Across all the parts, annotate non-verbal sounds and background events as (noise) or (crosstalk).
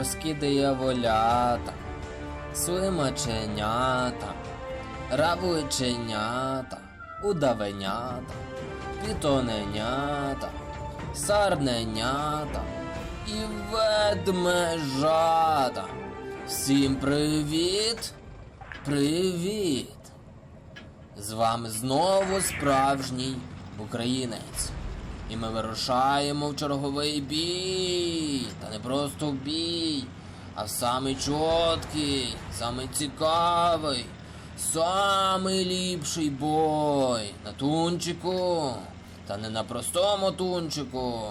морські дияволята, свимаченята, равличенята, удавенята, пітоненята, сарненята і ведмежата. Всім привіт! Привіт! З вами знову справжній українець. І ми вирушаємо в черговий бій. Та не просто в бій, а в самий чіткий, самий цікавий, самий ліпший бой на тунчику. Та не на простому тунчику,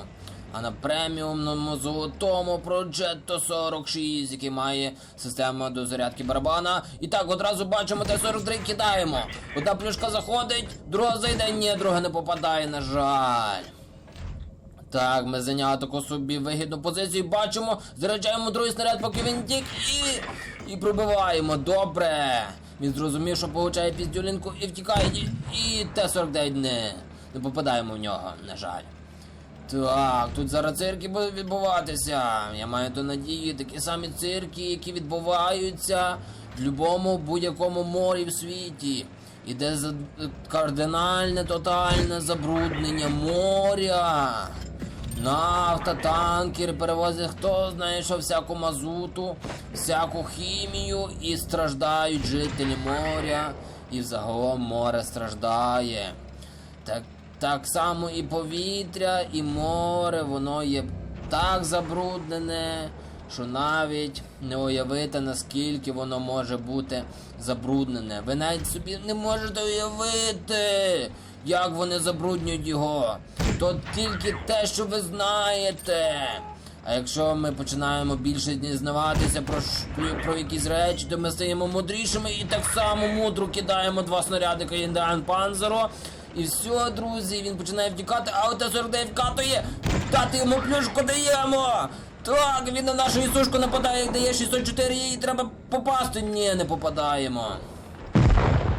а на преміумному золотому Progetto 46, який має систему до зарядки барабана. І так одразу бачимо Т-43 кидаємо. Одна плюшка заходить, друга зайде, ні, друга не попадає, на жаль. Так, ми зайняли таку собі вигідну позицію. Бачимо, заряджаємо другий снаряд, поки він тік, і. і пробиваємо. Добре. Він зрозумів, що получає піздюлінку і втікає. І, і Т-49 не, не попадаємо в нього, на жаль. Так, тут зараз цирки будуть відбуватися. Я маю то надії, такі самі цирки, які відбуваються в будь-якому будь-якому морі в світі. Іде за кардинальне, тотальне забруднення моря. Нафта, танкери перевозять хто знає, що всяку мазуту, всяку хімію і страждають жителі моря, і взагалом море страждає. Так, так само і повітря, і море, воно є так забруднене, що навіть не уявити, наскільки воно може бути забруднене. Ви навіть собі не можете уявити, як вони забруднюють його. То тільки те, що ви знаєте. А якщо ми починаємо більше дізнаватися про, про, якісь речі, то ми стаємо мудрішими і так само мудро кидаємо два снарядика Індіан Панзеро. І все, друзі, він починає втікати, а от 49 вкатує. Дати йому плюшку даємо. Так, він на нашу Ісушку нападає, дає 604, їй треба попасти. Ні, не попадаємо.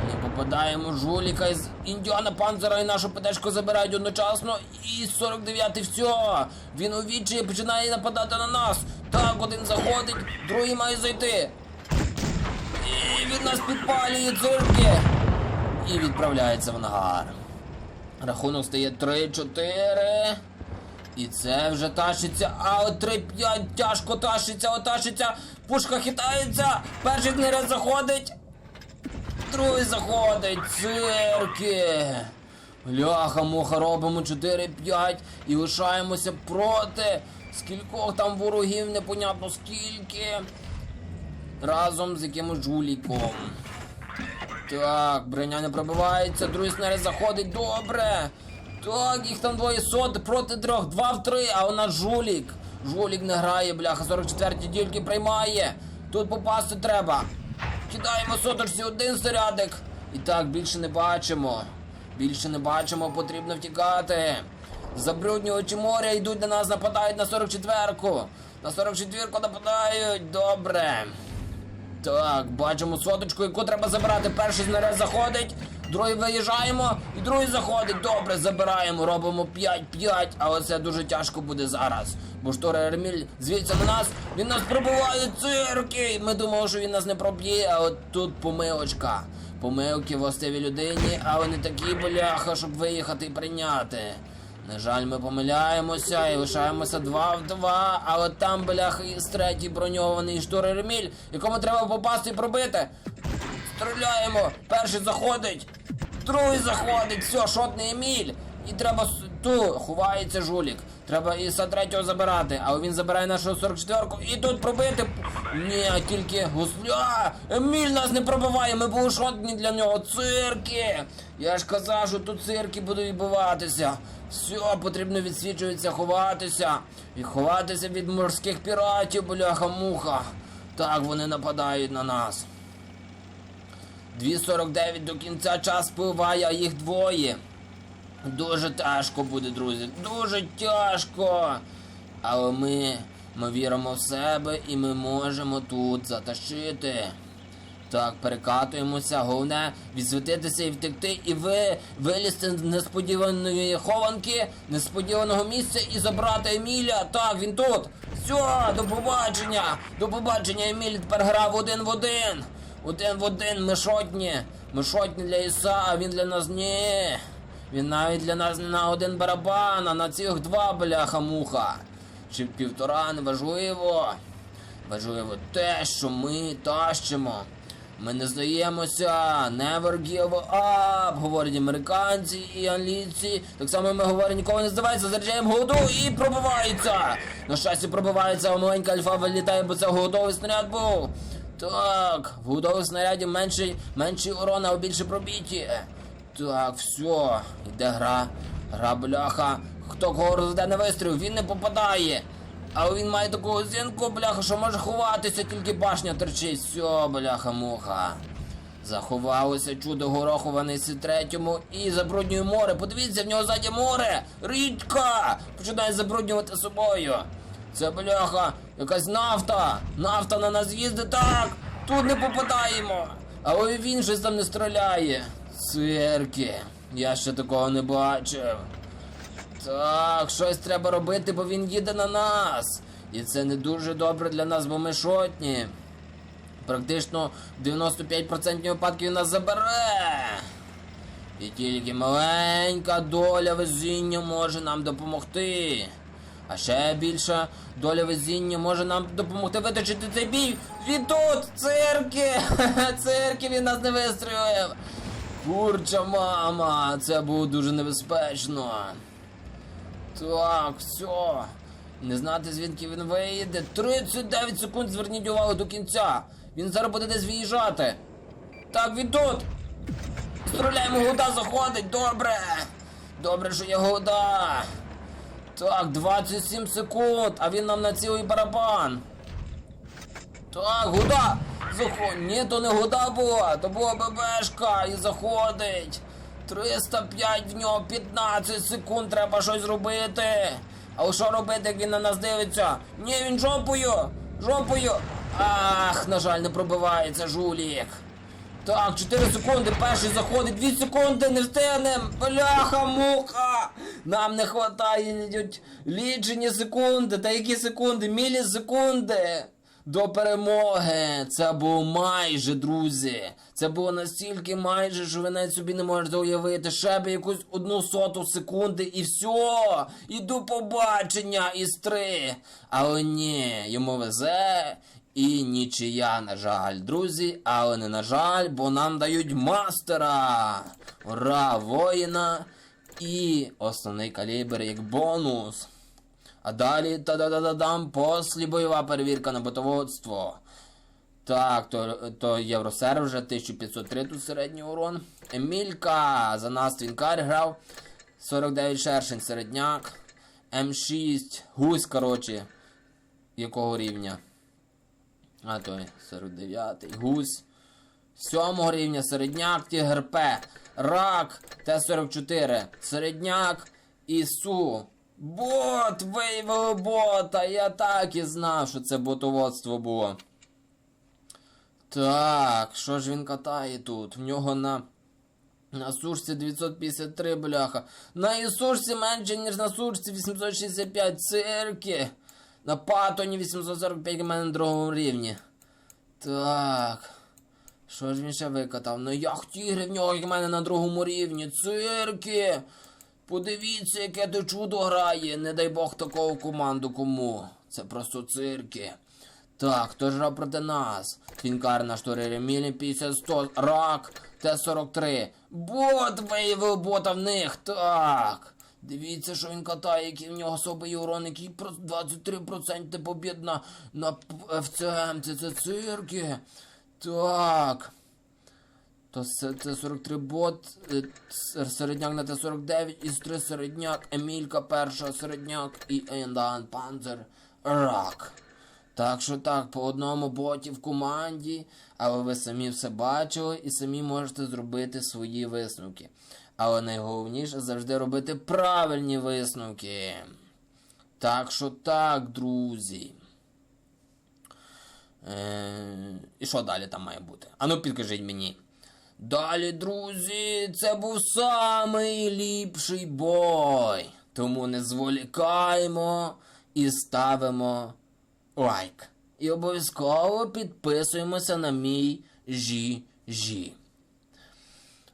Не попадаємо жуліка із Індіана Панзера і нашу ПДшку забирають одночасно. І 49-й все. Він у відчаї починає нападати на нас. Так, один заходить, другий має зайти. І він нас підпалює цирки. І відправляється в ангар. Рахунок стає 3-4. І це вже тащиться, а от 3-5 тяжко тащиться, отащиться, пушка хитається, перший снаряд заходить, другий заходить, цирки. Бляха, муха, робимо 4-5 і лишаємося проти. Скількох там ворогів, непонятно скільки. Разом з якимось жуліком. Так, броня не пробивається, другий снаряд заходить, добре. Так, їх там двоє сот проти трьох, два в три, а нас жулік. Жулік не грає, бляха, 44-ті тільки приймає. Тут попасти треба. Кидаємо соточці один снарядик. І так, більше не бачимо. Більше не бачимо, потрібно втікати. Забруднювачі моря йдуть на нас, нападають на 44-ку. На 44-ку нападають, добре. Так, бачимо соточку, яку треба забирати. Перший снаряд заходить, другий виїжджаємо, і другий заходить. Добре, забираємо, робимо 5-5, але це дуже тяжко буде зараз. Бо штора Ерміль звідси на нас, він нас пробиває цирки. Ми думали, що він нас не проб'є, а от тут помилочка. Помилки властиві людині, але не такі бляха, щоб виїхати і прийняти. На жаль, ми помиляємося і лишаємося 2 в 2, але там, бляха, і третій броньований штур Реміль, якому треба попасти і пробити. Стріляємо, перший заходить, другий заходить, все, шотний Еміль. І треба ту, ховається жулік. Треба і за третього забирати, але він забирає нашу 44-ку і тут пробити. Ні, тільки гусля. Еміль нас не пробиває, ми були шотні для нього. Цирки. Я ж казав, що тут цирки будуть відбуватися. Все, потрібно відсвічуватися, ховатися. І ховатися від морських піратів, бляха-муха. Так вони нападають на нас. 2.49 до кінця час спливає, а їх двоє. Дуже тяжко буде, друзі. Дуже тяжко. Але ми, ми віримо в себе і ми можемо тут затащити. Так, перекатуємося. Головне відсвітитися і втекти, і ви вилізти з несподіваної хованки, несподіваного місця і забрати Еміля. Так, він тут. Все, до побачення! До побачення, Еміль тепер грав один в один. Один в один, ми шотні. Ми шотні для Іса, а він для нас ні. Він навіть для нас не на один барабан, а на цих два бляха-муха. Чи півтора, неважливо. Важливо те, що ми тащимо. Ми не здаємося, never give up, говорять американці і англійці. Так само ми говоримо, ніколи не здавайся, заряджаємо голоду і пробивається. На щастя пробивається, а маленька альфа вилітає, бо це голодовий снаряд був. Так, в голодових снаряді менший, менший урон, а більше пробіті. Так, все, йде гра. Гра бляха. Хто кого розведе на вистріл, він не попадає. А він має таку зінку, бляха, що може ховатися, тільки башня торчить. Все, бляха, муха. Заховалося чудо гороховане сі третьому і забруднює море. Подивіться, в нього ззаді море! Річка! Починає забруднювати собою. Це бляха, якась нафта! Нафта на нас їздить так! Тут не попадаємо! Але він щось там не стріляє. Цирки. Я ще такого не бачив. Так, щось треба робити, бо він їде на нас. І це не дуже добре для нас, бо ми шотні. Практично 95% випадків нас забере. І тільки маленька доля везіння може нам допомогти. А ще більша доля везіння може нам допомогти виточити цей бій. Він тут! Цирки! (laughs) Цирки він нас не вистрілив! Курча мама! Це було дуже небезпечно. Так, все. Не знати, звідки він вийде. 39 секунд, зверніть увагу до кінця. Він зараз буде десь виїжджати. Так, він тут. Стріляємо, голода заходить, добре. Добре, що є голода. Так, 27 секунд, а він нам на цілий барабан. Так, гуда! Заход... Ні, то не гуда була, то була ББшка і заходить. 305 в нього 15 секунд, треба щось робити. Але що робити, як він на нас дивиться? Ні, він жопою! Жопою! Ах, на жаль, не пробивається жулік. Так, 4 секунди, перший заходить, 2 секунди, не встигнем! Бляха, муха! Нам не йдуть лічені секунди, та які секунди? Мілісекунди! До перемоги! Це було майже, друзі. Це було настільки майже, що ви навіть собі не можете уявити. Ще би якусь одну соту секунди і все. І до побачення із три. Але ні, йому везе. І нічия, на жаль, друзі, але не на жаль, бо нам дають мастера. Ура, воїна і основний калібр як бонус. А далі та-да-да-да-дам, послі бойова перевірка на ботоводство. Так, то, то Євросерв вже 1503 тут середній урон. Емілька за нас твінкар грав. 49 шершень середняк. М6. Гусь, коротше. Якого рівня? А той 49-й. Гусь. 7 рівня середняк, Тігр П. Рак Т-44. Середняк ІСУ. Бот! Виявили бота! Я так і знав, що це ботоводство було. Так, що ж він катає тут? В нього на. На сушці 953, бляха. На ісушці менше, ніж на сушці 865 цирки. На патоні 845 у мене на другому рівні. Так. Що ж він ще викатав? Ну як тігри в нього, як в мене на другому рівні. Цирки! Подивіться, яке то чудо грає. Не дай Бог такого команду кому. Це просто цирки. Так, хто ж грав проти нас? Фінкар на штори Ремілі 50-100. Рак Т-43. Бот виявив бота в них. Так. Дивіться, що він катає, який в нього особий урон, який 23% побід на, на ФЦМ. Це, це цирки. Так. То це, це 43 бот, е, середняк на Т-49, із 3 середняк, Емілька перша середняк і Ендан Панзер Рак. Так що так, по одному боті в команді, але ви самі все бачили і самі можете зробити свої висновки. Але найголовніше завжди робити правильні висновки. Так що так, друзі. Е, і що далі там має бути? Ану підкажіть мені. Далі, друзі, це був самий ліпший бой. Тому не зволікаємо і ставимо лайк. І обов'язково підписуємося на мій жі-жі.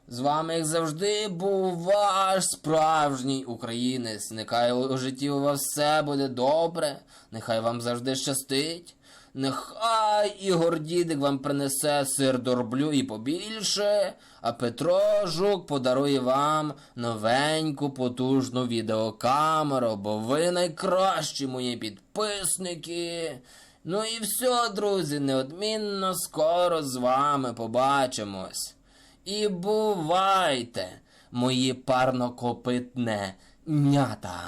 З вами, як завжди, був ваш справжній українець. Нехай у житті у вас все буде добре, нехай вам завжди щастить. Нехай Ігор Дідик вам принесе сир дорблю і побільше, а Петро Жук подарує вам новеньку потужну відеокамеру, бо ви найкращі мої підписники. Ну і все, друзі, неодмінно скоро з вами побачимось. І бувайте, мої парнокопитне нята.